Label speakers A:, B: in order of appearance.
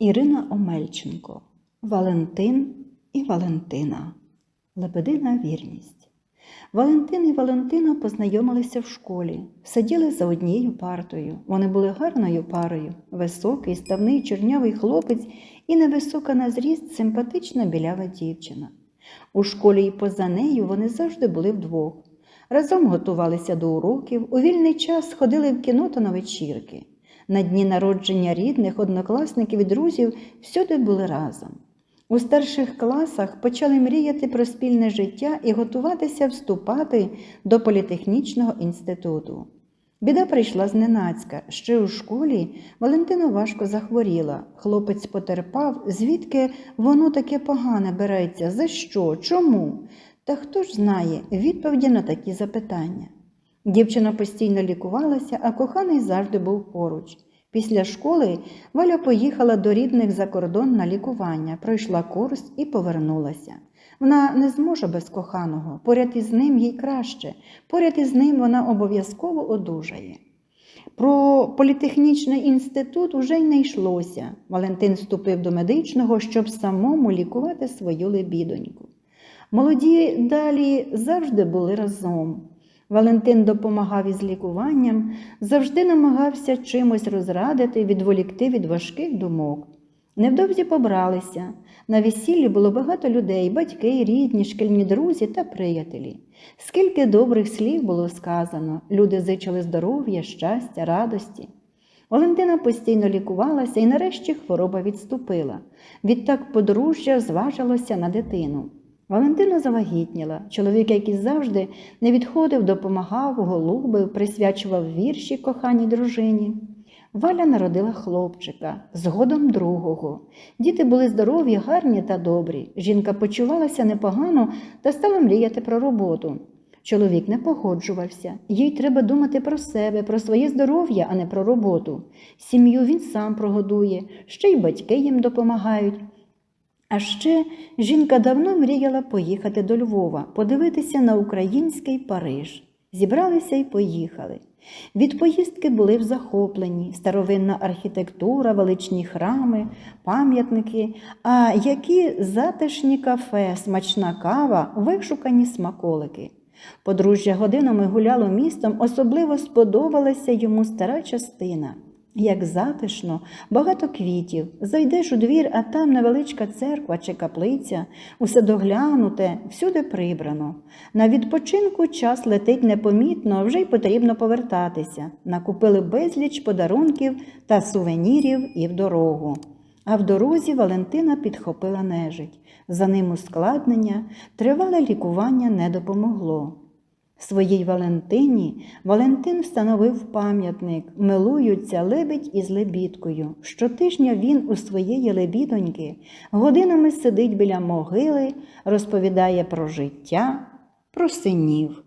A: Ірина Омельченко, Валентин і Валентина. Лебедина вірність. Валентин і Валентина познайомилися в школі, сиділи за однією партою. Вони були гарною парою, високий, ставний чорнявий хлопець і невисока на зріст симпатична білява дівчина. У школі і поза нею вони завжди були вдвох. Разом готувалися до уроків, у вільний час ходили в кіно та на вечірки. На дні народження рідних, однокласників і друзів всюди були разом. У старших класах почали мріяти про спільне життя і готуватися вступати до політехнічного інституту. Біда прийшла зненацька. Ще у школі Валентина важко захворіла. Хлопець потерпав, звідки воно таке погане береться, за що, чому? Та хто ж знає відповіді на такі запитання? Дівчина постійно лікувалася, а коханий завжди був поруч. Після школи Валя поїхала до рідних за кордон на лікування, пройшла курс і повернулася. Вона не зможе без коханого, поряд із ним їй краще, поряд із ним вона обов'язково одужає. Про політехнічний інститут уже й не йшлося. Валентин вступив до медичного, щоб самому лікувати свою лебідоньку. Молоді далі завжди були разом. Валентин допомагав із лікуванням, завжди намагався чимось розрадити, відволікти від важких думок. Невдовзі побралися. На весіллі було багато людей, батьки, рідні, шкільні друзі та приятелі. Скільки добрих слів було сказано, люди зичили здоров'я, щастя, радості. Валентина постійно лікувалася і нарешті хвороба відступила. Відтак подружжя зважилося на дитину. Валентина завагітніла. Чоловік, який завжди не відходив, допомагав, голубив, присвячував вірші коханій дружині. Валя народила хлопчика, згодом другого. Діти були здорові, гарні та добрі. Жінка почувалася непогано та стала мріяти про роботу. Чоловік не погоджувався. Їй треба думати про себе, про своє здоров'я, а не про роботу. Сім'ю він сам прогодує, ще й батьки їм допомагають. А ще жінка давно мріяла поїхати до Львова, подивитися на український Париж. Зібралися і поїхали. Від поїздки були в захопленні старовинна архітектура, величні храми, пам'ятники, а які затишні кафе, смачна кава, вишукані смаколики. Подружжя годинами гуляло містом, особливо сподобалася йому стара частина. Як затишно, багато квітів. Зайдеш у двір, а там невеличка церква чи каплиця, усе доглянуте, всюди прибрано. На відпочинку час летить непомітно, вже й потрібно повертатися. Накупили безліч подарунків та сувенірів і в дорогу. А в дорозі Валентина підхопила нежить. За ним ускладнення, тривале лікування не допомогло. Своїй Валентині Валентин встановив пам'ятник, милуються лебідь із лебідкою. Щотижня він у своєї лебідоньки годинами сидить біля могили, розповідає про життя, про синів.